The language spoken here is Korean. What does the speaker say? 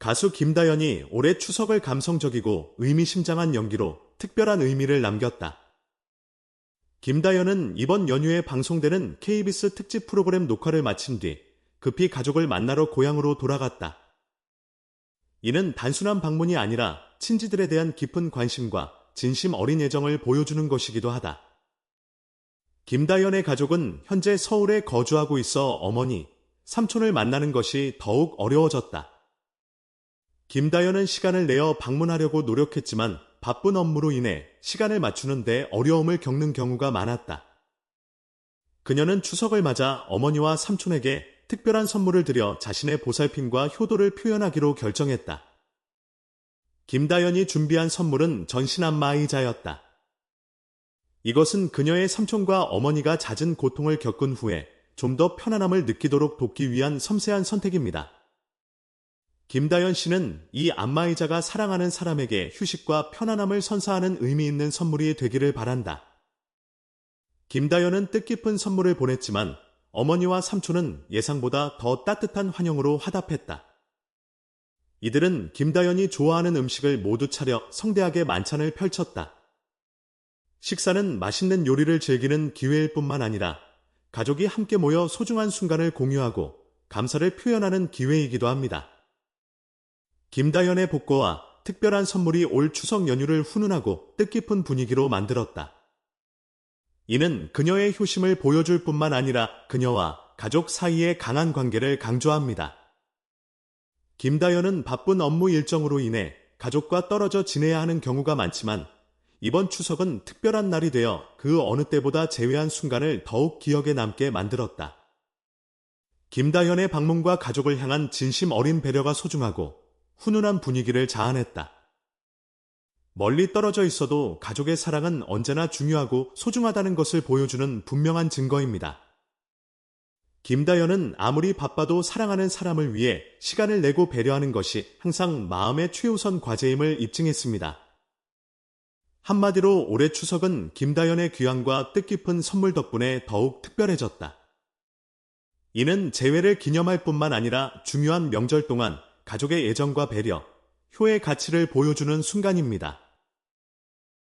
가수 김다연이 올해 추석을 감성적이고 의미심장한 연기로 특별한 의미를 남겼다. 김다연은 이번 연휴에 방송되는 KBS 특집 프로그램 녹화를 마친 뒤 급히 가족을 만나러 고향으로 돌아갔다. 이는 단순한 방문이 아니라 친지들에 대한 깊은 관심과 진심 어린 애정을 보여주는 것이기도 하다. 김다연의 가족은 현재 서울에 거주하고 있어 어머니, 삼촌을 만나는 것이 더욱 어려워졌다. 김다연은 시간을 내어 방문하려고 노력했지만 바쁜 업무로 인해 시간을 맞추는데 어려움을 겪는 경우가 많았다. 그녀는 추석을 맞아 어머니와 삼촌에게 특별한 선물을 드려 자신의 보살핌과 효도를 표현하기로 결정했다. 김다연이 준비한 선물은 전신 안마의자였다. 이것은 그녀의 삼촌과 어머니가 잦은 고통을 겪은 후에 좀 더 편안함을 느끼도록 돕기 위한 섬세한 선택입니다. 김다연 씨는 이 안마의자가 사랑하는 사람에게 휴식과 편안함을 선사하는 의미 있는 선물이 되기를 바란다. 김다연은 뜻깊은 선물을 보냈지만 어머니와 삼촌은 예상보다 더 따뜻한 환영으로 화답했다. 이들은 김다연이 좋아하는 음식을 모두 차려 성대하게 만찬을 펼쳤다. 식사는 맛있는 요리를 즐기는 기회일 뿐만 아니라 가족이 함께 모여 소중한 순간을 공유하고 감사를 표현하는 기회이기도 합니다. 김다연의 복고와 특별한 선물이 올 추석 연휴를 훈훈하고 뜻깊은 분위기로 만들었다. 이는 그녀의 효심을 보여줄 뿐만 아니라 그녀와 가족 사이의 강한 관계를 강조합니다. 김다연은 바쁜 업무 일정으로 인해 가족과 떨어져 지내야 하는 경우가 많지만 이번 추석은 특별한 날이 되어 그 어느 때보다 제외한 순간을 더욱 기억에 남게 만들었다. 김다현의 방문과 가족을 향한 진심 어린 배려가 소중하고 훈훈한 분위기를 자아냈다. 멀리 떨어져 있어도 가족의 사랑은 언제나 중요하고 소중하다는 것을 보여주는 분명한 증거입니다. 김다연은 아무리 바빠도 사랑하는 사람을 위해 시간을 내고 배려하는 것이 항상 마음의 최우선 과제임을 입증했습니다. 한마디로 올해 추석은 김다연의 귀향과 뜻깊은 선물 덕분에 더욱 특별해졌다. 이는 재회를 기념할 뿐만 아니라 중요한 명절 동안 가족의 애정과 배려, 효의 가치를 보여주는 순간입니다.